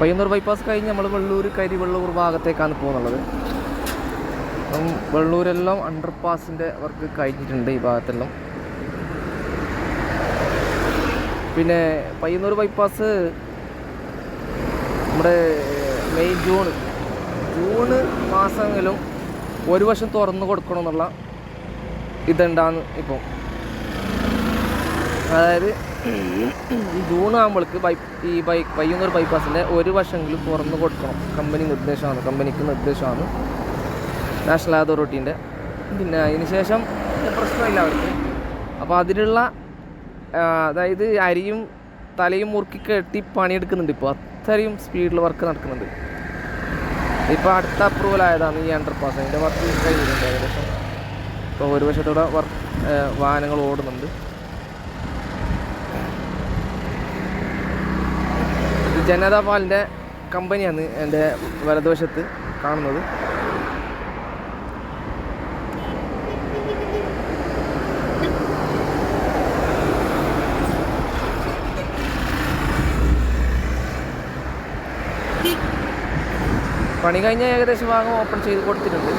Payyanur bypass കഴിഞ്ഞ് നമ്മൾ വെള്ളൂർ കരിവെള്ളൂർ ഭാഗത്തേക്കാണ് പോകുന്നുള്ളത്. അപ്പം വെള്ളൂരെല്ലാം അണ്ടർ പാസിന്റെ വർക്ക് കഴിഞ്ഞിട്ടുണ്ട് ഈ ഭാഗത്തെല്ലാം. പിന്നെ പയ്യന്നൂർ ബൈപ്പാസ് നമ്മുടെ മെയ് ജൂൺ ജൂണ്. മാസമെങ്കിലും ഒരു വശം തുറന്നു കൊടുക്കണമെന്നുള്ള ഇതുണ്ടാന്ന് ഇപ്പം. അതായത് ഈ ജൂൺ ആകുമ്പോൾക്ക് ബൈ ഈ ബൈ പയ്യന്നൂർ ബൈപ്പാസിന്റെ ഒരു വശമെങ്കിലും തുറന്നു കൊടുക്കണം. കമ്പനി നിർദ്ദേശമാണ്. കമ്പനിക്ക് നിർദ്ദേശമാണ്. നാഷണൽ അതോറിറ്റീന്റെ പിന്നെ അതിന് ശേഷം പ്രശ്നമില്ല അവർക്ക്. അപ്പോൾ അതിലുള്ള അതായത് അരിയും തലയും മുറുക്കി കെട്ടി പണിയെടുക്കുന്നുണ്ട് ഇപ്പോൾ അത്രയും സ്പീഡിൽ വർക്ക് നടക്കുന്നുണ്ട്. ഇപ്പോൾ അടുത്ത അപ്രൂവൽ ആയതാണ് ഈ അണ്ടർ പാസ് അതിന്റെ വർക്ക് കഴിഞ്ഞിട്ടുണ്ട് ഏകദേശം. ഇപ്പോൾ ഒരു വശത്തൂടെ വർക്ക് വാഹനങ്ങൾ ഓടുന്നുണ്ട്. ജനതാ പാലിന്റെ കമ്പനിയാണ് എന്റെ വലതുവശത്ത് കാണുന്നത്. പണി കഴിഞ്ഞ ഏകദേശം ഭാഗം ഓപ്പൺ ചെയ്ത് കൊടുത്തിട്ടുണ്ട്.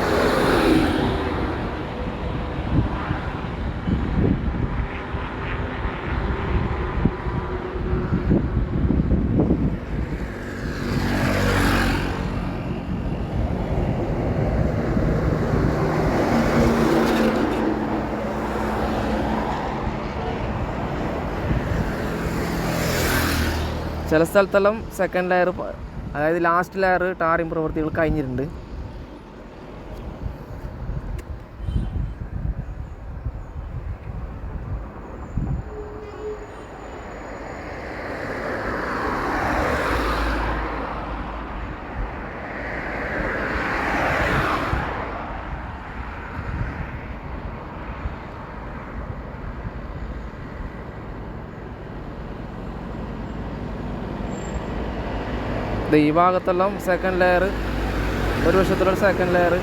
ചില സ്ഥലത്തെല്ലാം സെക്കൻഡ് ലെയർ അതായത് ലാസ്റ്റ് ലെയർ ടാറിങ് പ്രവൃത്തികൾ കഴിഞ്ഞിട്ടുണ്ട്. ഈ ഭാഗത്തെല്ലാം സെക്കൻഡ് ലെയർ ഒരു വർഷത്തിലൊരു സെക്കൻഡ് ലെയർ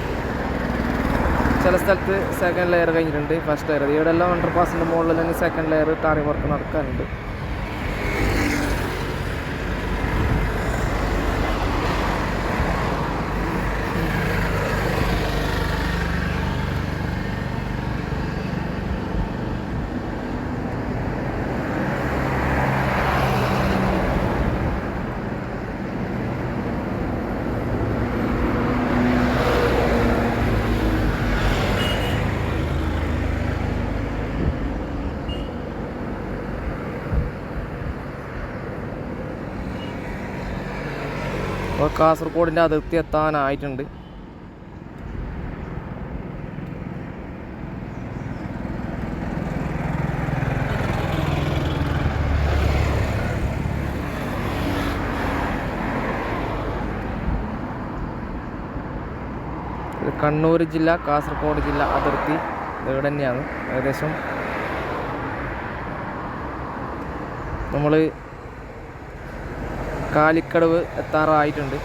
ചില സ്ഥലത്ത് സെക്കൻഡ് ലെയർ കഴിഞ്ഞിട്ടുണ്ട് ഫസ്റ്റ് ലെയർ ഇവിടെ എല്ലാം അണ്ടർ പാസിന്റെ മുകളിൽ തന്നെ സെക്കൻഡ് ലെയർ ടാറി വർക്ക് നടക്കാനുണ്ട് കാസർഗോഡിന്റെ അതിർത്തി എത്താനായിട്ടുണ്ട്. കണ്ണൂർ ജില്ല കാസർഗോഡ് ജില്ല അതിർത്തി. ഇവിടെ തന്നെയാണ്. ഏകദേശം നമ്മൾ കാലിക്കടവ് എത്താറായിട്ടുണ്ട്.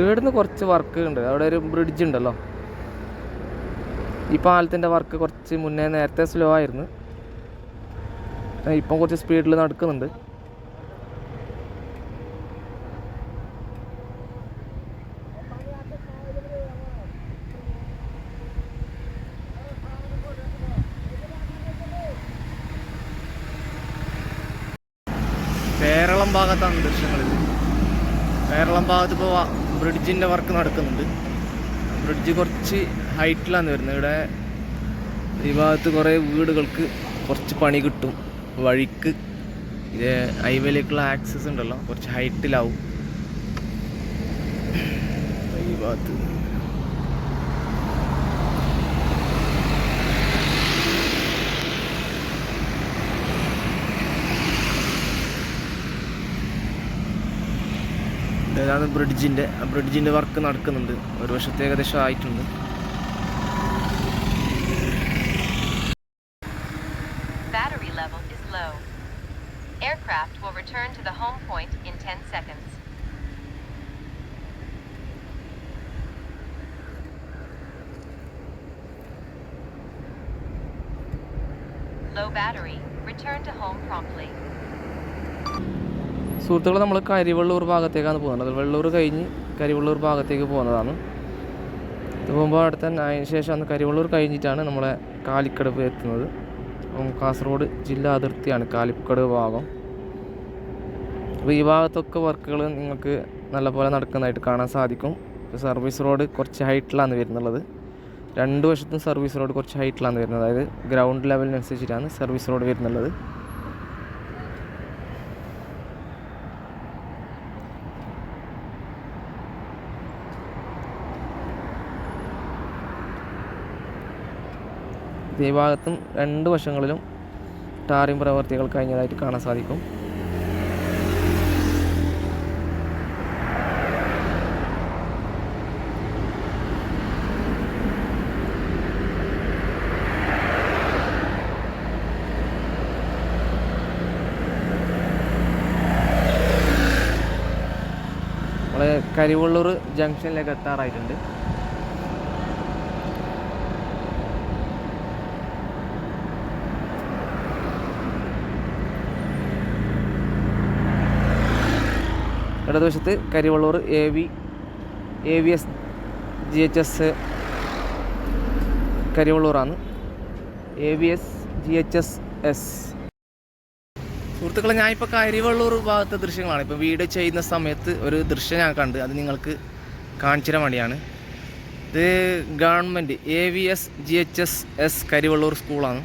ഇവിടുന്ന് കുറച്ച് വർക്ക് ഉണ്ട്. അവിടെ ഒരു ബ്രിഡ്ജ് ഉണ്ടല്ലോ. ഈ പാലത്തിന്റെ വർക്ക് കുറച്ച് മുന്നേ നേരത്തെ സ്ലോ ആയിരുന്നു. ഇപ്പം കുറച്ച് സ്പീഡിൽ നടക്കുന്നുണ്ട്. കേരളം ഭാഗത്താണ് ദൃശ്യങ്ങളിൽ കേരളം ഭാഗത്ത് ഇപ്പോൾ ബ്രിഡ്ജിന്റെ വർക്ക് നടക്കുന്നുണ്ട്. ബ്രിഡ്ജ് കുറച്ച് ഹൈറ്റിലാണ് വരുന്നത്. ഇവിടെ ഈ ഭാഗത്ത് കുറേ വീടുകൾക്ക് കുറച്ച് പണി കിട്ടും. വഴിക്ക് ഇത് ഹൈവേയിലേക്കുള്ള ആക്സസ് ഉണ്ടല്ലോ കുറച്ച് ഹൈറ്റിലാവും. ഈ ഭാഗത്ത്. ഇതാണ് ബ്രിഡ്ജിന്റെ ബ്രിഡ്ജിന്റെ വർക്ക് നടക്കുന്നുണ്ട്. ഒരു വർഷത്തെ ഏകദേശം ആയിട്ടുണ്ട്. സുഹൃത്തുക്കൾ നമ്മൾ കരിവള്ളൂർ ഭാഗത്തേക്കാണ് പോകുന്നത്. വെള്ളൂർ കഴിഞ്ഞ് കരിവള്ളൂർ ഭാഗത്തേക്ക് പോകുന്നതാണ്. ഇത് പോകുമ്പോൾ അവിടെ തന്നെ അതിന് അന്ന് കരിവള്ളൂർ കഴിഞ്ഞിട്ടാണ് നമ്മളെ കാലിക്കടവ് എത്തുന്നത്. അപ്പം കാസർഗോഡ് ജില്ലാ അതിർത്തിയാണ് കാലിക്കടവ് ഭാഗം. അപ്പോൾ ഈ ഭാഗത്തൊക്കെ വർക്കുകൾ നിങ്ങൾക്ക് നല്ലപോലെ നടക്കുന്നതായിട്ട് കാണാൻ സാധിക്കും. സർവീസ് റോഡ് കുറച്ച് ഹൈറ്റിലാണ് വരുന്നുള്ളത്. രണ്ട് വശത്തും സർവീസ് റോഡ് കുറച്ച് ഹൈറ്റിലാണ് വരുന്നത്. അതായത് ഗ്രൗണ്ട് ലെവലിനനുസരിച്ചിട്ടാണ് സർവീസ് റോഡ് വരുന്നുള്ളത്. ഈ ഭാഗത്തും രണ്ട് വശങ്ങളിലും ടാറിംഗ് പ്രവർത്തികൾ കഴിഞ്ഞതായിട്ട് കാണാൻ സാധിക്കും. നമ്മളെ കരിവള്ളൂർ ജംഗ്ഷനിലേക്ക് എത്താറായിട്ടുണ്ട്. ഇടതുവശത്ത് Karivellur A V A V S G H S കരിവള്ളൂറാണ് A V S G H S S സുഹൃത്തുക്കളെ ഞാനിപ്പോൾ കരിവള്ളൂർ ഭാഗത്തെ ദൃശ്യങ്ങളാണ്. ഇപ്പോൾ വീഡിയോ ചെയ്യുന്ന സമയത്ത് ഒരു ദൃശ്യം ഞാൻ കണ്ട്. അത് നിങ്ങൾക്ക് കാണിച്ചു തരാൻ വേണ്ടിയാണ്. ഇത് government A V S G H S S Karivellur സ്കൂളാണ്.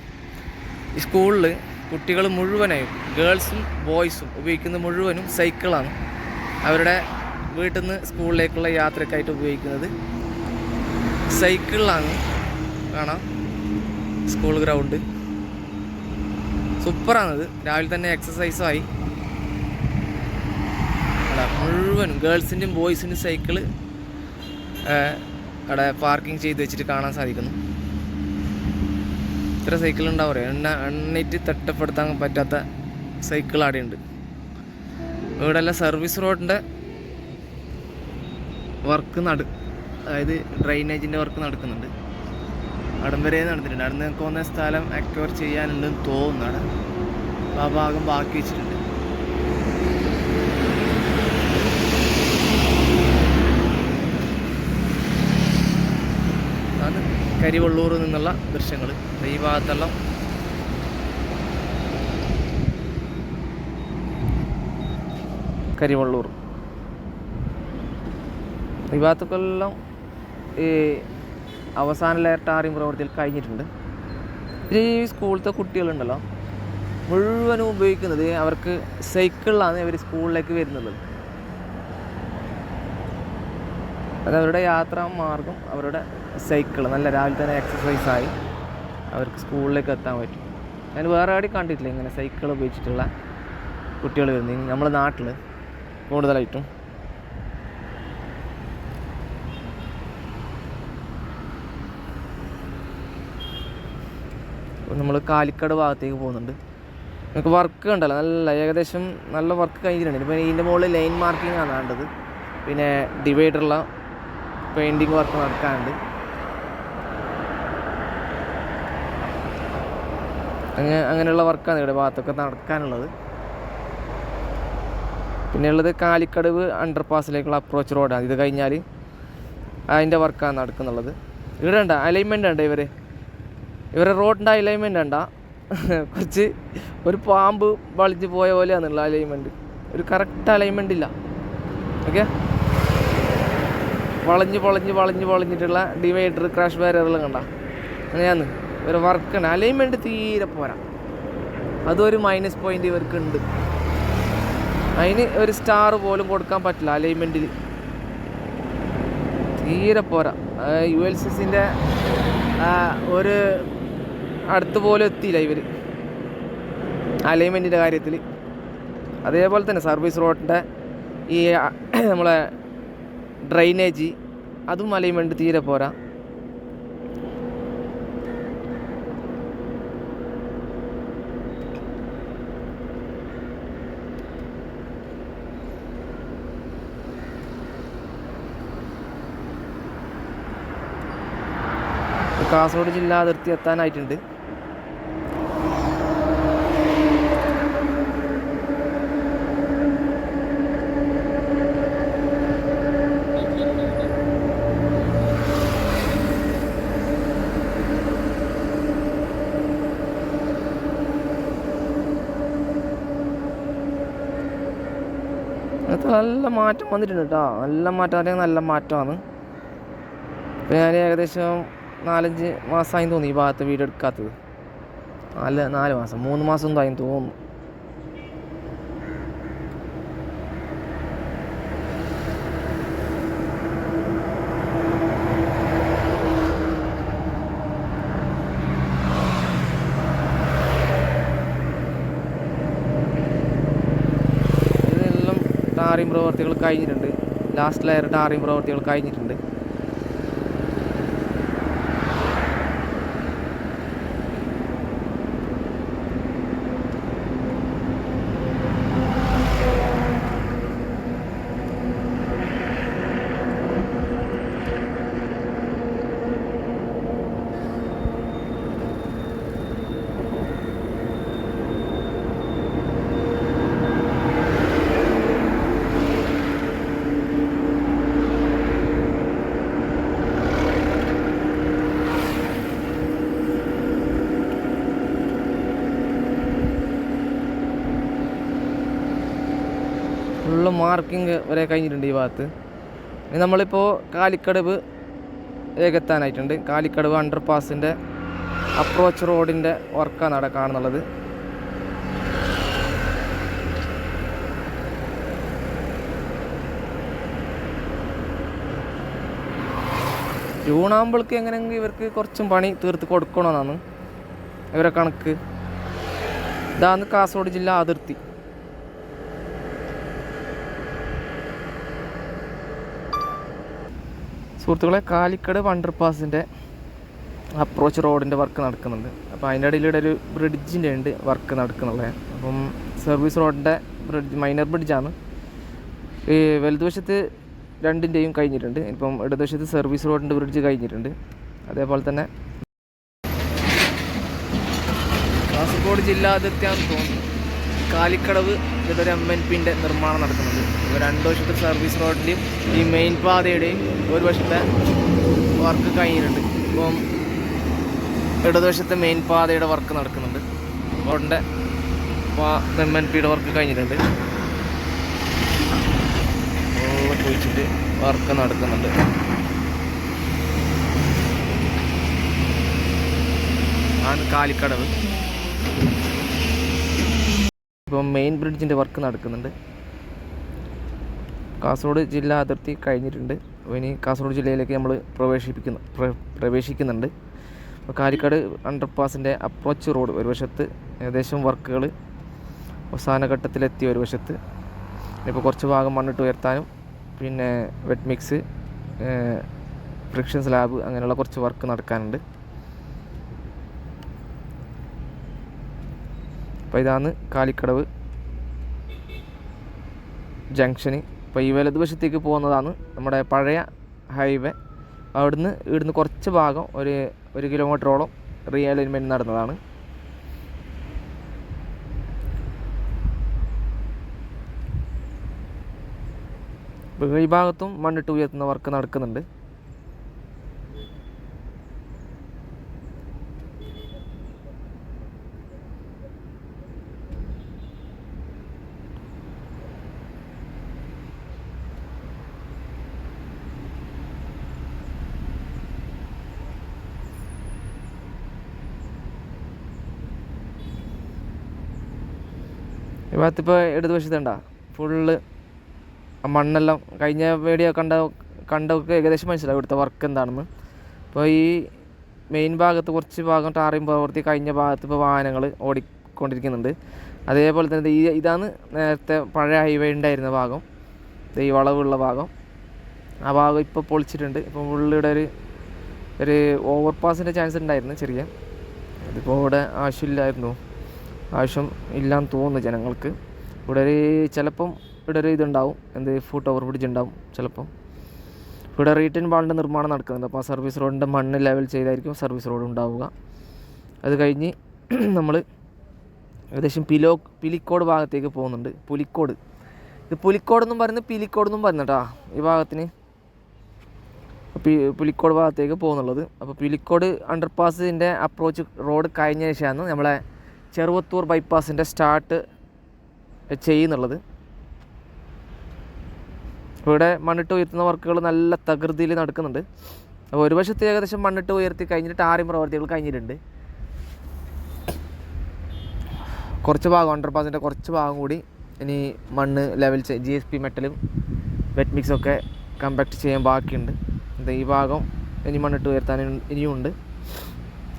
ഈ സ്കൂളിൽ കുട്ടികൾ മുഴുവനായും ഗേൾസും ബോയ്സും ഉപയോഗിക്കുന്ന മുഴുവനും സൈക്കിളാണ്. അവരുടെ വീട്ടിൽ നിന്ന് സ്കൂളിലേക്കുള്ള യാത്രക്കായിട്ട് ഉപയോഗിക്കുന്നത് സൈക്കിളിലാണ്. കാണാം. School ground. സൂപ്പറാണത്. രാവിലെ തന്നെ എക്സസൈസായി അല്ല മുഴുവനും ഗേൾസിന്റെയും ബോയ്സിന്റെയും സൈക്കിൾ അവിടെ പാർക്കിംഗ് ചെയ്ത് വെച്ചിട്ട് കാണാൻ സാധിക്കുന്നു. ഇത്ര സൈക്കിൾ പറയാം എണ്ണ എണ്ണയിട്ട് തട്ടപ്പെടുത്താൻ പറ്റാത്ത സൈക്കിൾ അവിടെയുണ്ട് ഇവിടെ സർവീസ് റോഡിന്റെ വർക്ക് നട അതായത് ഡ്രൈനേജിന്റെ വർക്ക് നടക്കുന്നുണ്ട്. അവിടം വരെ നടന്നിട്ടുണ്ട്. അവിടെ നിന്ന് സ്ഥലം അക്വയർ ചെയ്യാനുണ്ടെന്ന് തോന്നുന്നു അവിടെ ആ ഭാഗം ബാക്കി വെച്ചിട്ടുണ്ട്. കരിവള്ളൂർ നിന്നുള്ള ദൃശ്യങ്ങൾ. ഈ ഭാഗത്തെല്ലാം കരിവള്ളൂർ. ഈ ഈ അവസാന ലെയർ ടാറിങ് പ്രവൃത്തിയിൽ കഴിഞ്ഞിട്ടുണ്ട്. ഈ സ്കൂളിലത്തെ കുട്ടികളുണ്ടല്ലോ. മുഴുവനും ഉപയോഗിക്കുന്നത് അവർക്ക് സൈക്കിളിലാണ് ഇവർ സ്കൂളിലേക്ക് വരുന്നത്. അത് അവരുടെ യാത്രാ മാർഗം അവരുടെ സൈക്കിൾ നല്ല രാവിലെ തന്നെ എക്സസൈസായി അവർക്ക് സ്കൂളിലേക്ക് എത്താൻ പറ്റും. ഞാൻ വേറെ ആടി കണ്ടിട്ടില്ല ഇങ്ങനെ സൈക്കിൾ ഉപയോഗിച്ചിട്ടുള്ള കുട്ടികൾ വരുന്നത്. നമ്മുടെ നാട്ടിൽ കൂടുതലായിട്ടും. നമ്മൾ കാലിക്കട് ഭാഗത്തേക്ക് പോകുന്നുണ്ട്. നമുക്ക് വർക്ക് ഉണ്ടല്ലോ. നല്ല ഏകദേശം നല്ല വർക്ക് കഴിഞ്ഞിട്ടുണ്ട്. ഇപ്പോൾ ഇതിന്റെ മുകളിൽ ലൈൻ മാർക്കിംഗ് ആണ് വേണ്ടത്. പിന്നെ ഡിവൈഡറുള്ള പെയിന്റിങ് വർക്ക് നടക്കാനുണ്ട്. അങ്ങനെ അങ്ങനെയുള്ള വർക്കാണ് ഇവിടെ ഭാഗത്തൊക്കെ നടക്കാനുള്ളത്. പിന്നെ ഉള്ളത് കാലിക്കടവ് അണ്ടർ പാസിലേക്കുള്ള അപ്രോച്ച് റോഡാണ് ഇത് കഴിഞ്ഞാൽ അതിന്റെ വർക്കാണ് നടക്കുന്നുള്ളത്. ഇവിടെ ഉണ്ട അലൈൻമെന്റ് ഉണ്ട് ഇവർ ഇവരെ റോഡിന്റെ അലൈൻമെന്റ് ഉണ്ട കുറച്ച് ഒരു പാമ്പ് വളിച്ച് പോയ പോലെയാണുള്ള അലൈൻമെന്റ് ഒരു കറക്റ്റ് അലൈൻമെന്റ് ഇല്ല. ഓക്കെ വളഞ്ഞ് വളഞ്ഞ് വളഞ്ഞ് വളഞ്ഞിട്ടുള്ള ഡിവൈഡർ ക്രാഷ് ബാരിയറെല്ലാം കണ്ട? അങ്ങനെയാന്ന് വർക്ക് വർക്കാണ് അലൈൻമെന്റ് തീരെ പോരാ. അതൊരു മൈനസ് പോയിന്റ് ഇവർക്കുണ്ട് അതിന് ഒരു സ്റ്റാർ പോലും കൊടുക്കാൻ പറ്റില്ല അലൈൻമെന്റിൽ തീരെ പോരാ. യു എൽ സി സിന്റെ ഒരു അടുത്ത് പോലും എത്തിയില്ല ഇവർ അലൈൻമെന്റിന്റെ കാര്യത്തിൽ അതേപോലെ തന്നെ സർവീസ് റോഡിന്റെ ഈ നമ്മളെ ഡ്രൈനേജ് അതും അലൈൻമെന്റ് തീരെ പോരാ. കാസർഗോഡ് ജില്ലാ അതിർത്തി എത്താനായിട്ടുണ്ട്. നല്ല മാറ്റം വന്നിട്ടുണ്ട് കേട്ടോ നല്ല മാറ്റം അല്ലെങ്കിൽ നല്ല മാറ്റമാണ്. ഞാൻ ഏകദേശം നാലഞ്ച് മാസമായി തോന്നി ഈ ഭാഗത്ത് വീട് എടുക്കാത്തത്. നാല് നാല് മാസം. മൂന്ന് മാസം എന്തായി തോന്നുന്നു. ടാറിങ് പ്രവർത്തികൾ കഴിഞ്ഞിട്ടുണ്ട്. ലാസ്റ്റ് ലെയർ ടാറിംഗ് പ്രവർത്തികൾ കഴിഞ്ഞിട്ടുണ്ട് ഫുള്ള് മാർക്കിംഗ് വരെ കഴിഞ്ഞിട്ടുണ്ട് ഈ ഭാഗത്ത്. ഇനി നമ്മളിപ്പോൾ കാലിക്കടവ് ഏകെത്താനായിട്ടുണ്ട് കാലിക്കടവ് അണ്ടർ പാസിന്റെ അപ്രോച്ച് റോഡിന്റെ വർക്കാണ് അവിടെ കാണുന്നുള്ളത്. ജൂൺ ആകുമ്പോഴേക്ക് എങ്ങനെയെങ്കിലും ഇവർക്ക് കുറച്ചും പണി തീർത്ത് കൊടുക്കണമെന്നാണ് ഇവരെ കണക്ക്. ഇതാണ് കാസർഗോഡ് ജില്ലാ അതിർത്തി. സുഹൃത്തുക്കളെ കാലിക്കട് അണ്ടർപാസിന്റെ അപ്രോച്ച് റോഡിന്റെ വർക്ക് നടക്കുന്നുണ്ട്. അപ്പോൾ അതിന്റെ ഇടയിലൂടെ ഒരു ബ്രിഡ്ജിന്റെ ഉണ്ട് വർക്ക് നടക്കുന്നുള്ളത്. അപ്പം സർവീസ് റോഡിന്റെ ബ്രിഡ്ജ് മൈനർ ബ്രിഡ്ജാണ് ഈ വലതുവശത്ത് രണ്ടിന്റെയും കഴിഞ്ഞിട്ടുണ്ട്. ഇപ്പം ഇടതുവശത്ത് സർവീസ് റോഡിന്റെ ബ്രിഡ്ജ് കഴിഞ്ഞിട്ടുണ്ട്. അതേപോലെ തന്നെ കാസർഗോഡ് ജില്ലാ അതിർത്തിയാണെന്ന് തോന്നുന്നു. കാലിക്കടവ് ഇതൊരു എം എൻ പിന്റെ നിർമ്മാണം നടക്കുന്നുണ്ട് രണ്ട് വശത്തെ സർവീസ് റോഡിന്റെയും ഈ മെയിൻ പാതയുടെയും ഒരു വശത്തെ വർക്ക് കഴിഞ്ഞിട്ടുണ്ട്. ഇപ്പം ഇടതുവശത്തെ മെയിൻ പാതയുടെ വർക്ക് നടക്കുന്നുണ്ട്. റോഡിന്റെ എം എൻ പിയുടെ വർക്ക് കഴിഞ്ഞിട്ടുണ്ട്. കുഴിച്ചിട്ട് വർക്ക് നടക്കുന്നുണ്ട്. ആണ് കാലിക്കടവ്. ഇപ്പം മെയിൻ ബ്രിഡ്ജിന്റെ വർക്ക് നടക്കുന്നുണ്ട്. കാസർഗോഡ് ജില്ലാ അതിർത്തി കഴിഞ്ഞിട്ടുണ്ട്. ഇനി കാസർഗോഡ് ജില്ലയിലേക്ക് നമ്മൾ പ്രവേശിപ്പിക്കുന്ന പ്രവേശിക്കുന്നുണ്ട്. അപ്പോൾ കാലിക്കാട് അണ്ടർപാസിന്റെ അപ്രോച്ച് റോഡ് ഒരു വശത്ത് ഏകദേശം വർക്കുകൾ അവസാന ഘട്ടത്തിലെത്തി ഒരു വശത്ത്. ഇപ്പോൾ കുറച്ച് ഭാഗം മണ്ണിട്ട് ഉയർത്താനും പിന്നെ വെറ്റ് മിക്സ് ഫ്രിക്ഷൻ സ്ലാബ് അങ്ങനെയുള്ള കുറച്ച് വർക്ക് നടക്കാനുണ്ട്. അപ്പോൾ ഇതാണ് കാലിക്കടവ് ജംഗ്ഷന് ഇപ്പോൾ ഈ വലതുവശത്തേക്ക് പോകുന്നതാണ് നമ്മുടെ പഴയ ഹൈവേ. അവിടുന്ന് ഇവിടുന്ന് കുറച്ച് ഭാഗം ഒരു ഒരു കിലോമീറ്ററോളം റീ അലൈൻമെന്റ് നടന്നതാണ് ഈ ഭാഗത്തും മണ്ണിട്ട് ഉയർത്തുന്ന വർക്ക് നടക്കുന്നുണ്ട്. ഈ ഭാഗത്ത് ഇപ്പോൾ ഇടതുവശത്തുണ്ട ഫുള്ള് മണ്ണെല്ലാം കഴിഞ്ഞ വീഡിയോ കണ്ട കണ്ടൊക്കെ ഏകദേശം മനസ്സിലാവും ഇവിടുത്തെ വർക്ക് എന്താണെന്ന്. അപ്പോൾ ഈ മെയിൻ ഭാഗത്ത് കുറച്ച് ഭാഗം ടാറിയും പ്രവർത്തി കഴിഞ്ഞ ഭാഗത്ത് ഇപ്പോൾ വാഹനങ്ങൾ ഓടിക്കൊണ്ടിരിക്കുന്നുണ്ട്. അതേപോലെ തന്നെ ഈ ഇതാണ് നേരത്തെ പഴയ ഹൈവേ ഉണ്ടായിരുന്ന ഭാഗം. ഈ വളവുള്ള ഭാഗം. ആ ഭാഗം ഇപ്പോൾ പൊളിച്ചിട്ടുണ്ട്. ഇപ്പോൾ ഉള്ളിവിടെ ഒരു ഒരു ഓവർ പാസിന്റെ ചാൻസ് ഉണ്ടായിരുന്നു ചെറിയ. അതിപ്പോൾ ഇവിടെ ആവശ്യമില്ലായിരുന്നു. ആവശ്യം ഇല്ലാന്ന് തോന്നുന്നു ജനങ്ങൾക്ക്. ഇവിടെ ഒരു ചിലപ്പം ഇവിടെ ഒരു ഇതുണ്ടാവും. എന്ത് ഫുട്ട് ഓവർ ബ്രിഡ്ജ് ഉണ്ടാവും ചിലപ്പം. ഇവിടെ റീറ്റേൺ വാളിന്റെ നിർമ്മാണം നടക്കുന്നുണ്ട്. അപ്പോൾ ആ സർവീസ് റോഡിന്റെ മണ്ണ് ലെവൽ ചെയ്തായിരിക്കും സർവീസ് റോഡ് ഉണ്ടാവുക. അത് കഴിഞ്ഞ് നമ്മൾ ഏകദേശം പിലോ പിലിക്കോട് ഭാഗത്തേക്ക് പോകുന്നുണ്ട്. പുലിക്കോട്. ഇത് പുലിക്കോട് എന്നും പറയുന്നത് പിലിക്കോട് എന്നും പറയുന്നത് കേട്ടോ ഈ ഭാഗത്തിന്. പുലിക്കോട് ഭാഗത്തേക്ക് പോകുന്നുള്ളത്. അപ്പോൾ പുലിക്കോട് അണ്ടർപാസിന്റെ അപ്രോച്ച് റോഡ് കഴിഞ്ഞ ശേഷമാണ് നമ്മളെ ചെറുവത്തൂർ ബൈപ്പാസിന്റെ സ്റ്റാർട്ട് ചെയ്യുന്നുള്ളത്. ഇവിടെ മണ്ണിട്ട് ഉയർത്തുന്ന വർക്കുകൾ നല്ല തകൃതിയിൽ നടക്കുന്നുണ്ട്. അപ്പോൾ ഒരു വശത്ത് ഏകദേശം മണ്ണിട്ട് ഉയർത്തി കഴിഞ്ഞിട്ട് ടാറിംഗ് പ്രവർത്തികൾ കഴിഞ്ഞിട്ടുണ്ട്. കുറച്ച് ഭാഗം അണ്ടർപാസിന്റെ കുറച്ച് ഭാഗം കൂടി ഇനി മണ്ണ് ലെവൽ ജി എസ് പി മെറ്റലും വെറ്റ് മിക്സൊക്കെ കമ്പാക്ട് ചെയ്യാൻ ബാക്കിയുണ്ട്. എന്താ ഈ ഭാഗം ഇനി മണ്ണിട്ട് ഉയർത്താൻ ഇനിയുമുണ്ട്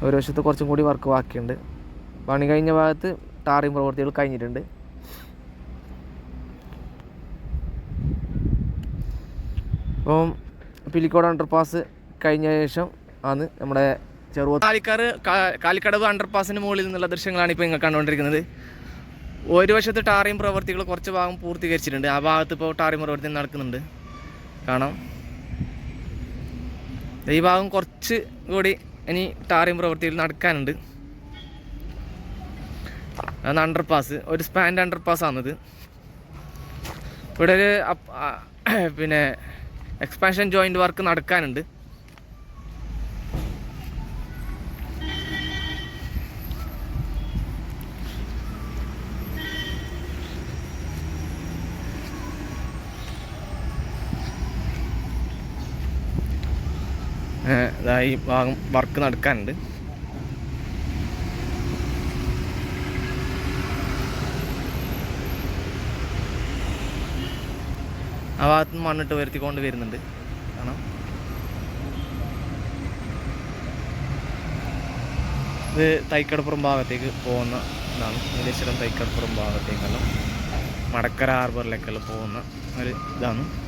ഒരു വശത്ത് കുറച്ചും കൂടി വർക്ക് ബാക്കിയുണ്ട്. പണി കഴിഞ്ഞ ഭാഗത്ത് ടാറിംഗ് പ്രവൃത്തികൾ കഴിഞ്ഞിട്ടുണ്ട്. അപ്പം പിലിക്കോട് അണ്ടർപാസ് കഴിഞ്ഞ ശേഷം ആണ് നമ്മുടെ ചെറുവ കാലിക്കാർ കാലിക്കടവ് അണ്ടർപാസിന് മുകളിൽ നിന്നുള്ള ദൃശ്യങ്ങളാണ് ഇപ്പോൾ നിങ്ങൾ കണ്ടുകൊണ്ടിരിക്കുന്നത്. ഒരു വശത്ത് ടാറിയും പ്രവൃത്തികൾ കുറച്ച് ഭാഗം പൂർത്തീകരിച്ചിട്ടുണ്ട്. ആ ഭാഗത്ത് ഇപ്പോൾ ടാറിയും പ്രവർത്തി നടക്കുന്നുണ്ട്. കാണാം. ഈ ഭാഗം കുറച്ച് കൂടി ഇനി ടാറിയും പ്രവൃത്തികൾ നടക്കാനുണ്ട്. അതാണ് അണ്ടർപാസ് ഒരു സ്പാൻഡ് അണ്ടർ പാസ്സാണത് ഇവിടെ ഒരു പിന്നെ എക്സ്പാൻഷൻ ജോയിന്റ് വർക്ക് നടക്കാനുണ്ട്. ഈ ഭാഗം വർക്ക് നടക്കാനുണ്ട്. ആ ഭാഗത്ത് നിന്ന് മണ്ണിട്ട് വരുത്തിക്കൊണ്ട് വരുന്നുണ്ട്. കാണാം. ഇത് തൈക്കടപ്പുറം ഭാഗത്തേക്ക് പോകുന്ന ഇതാണ്. നീലേശ്വരം തൈക്കടപ്പുറം ഭാഗത്തേക്കുള്ള മടക്കര ഹാർബറിലേക്കെല്ലാം പോകുന്ന ഒരു ഇതാണ്.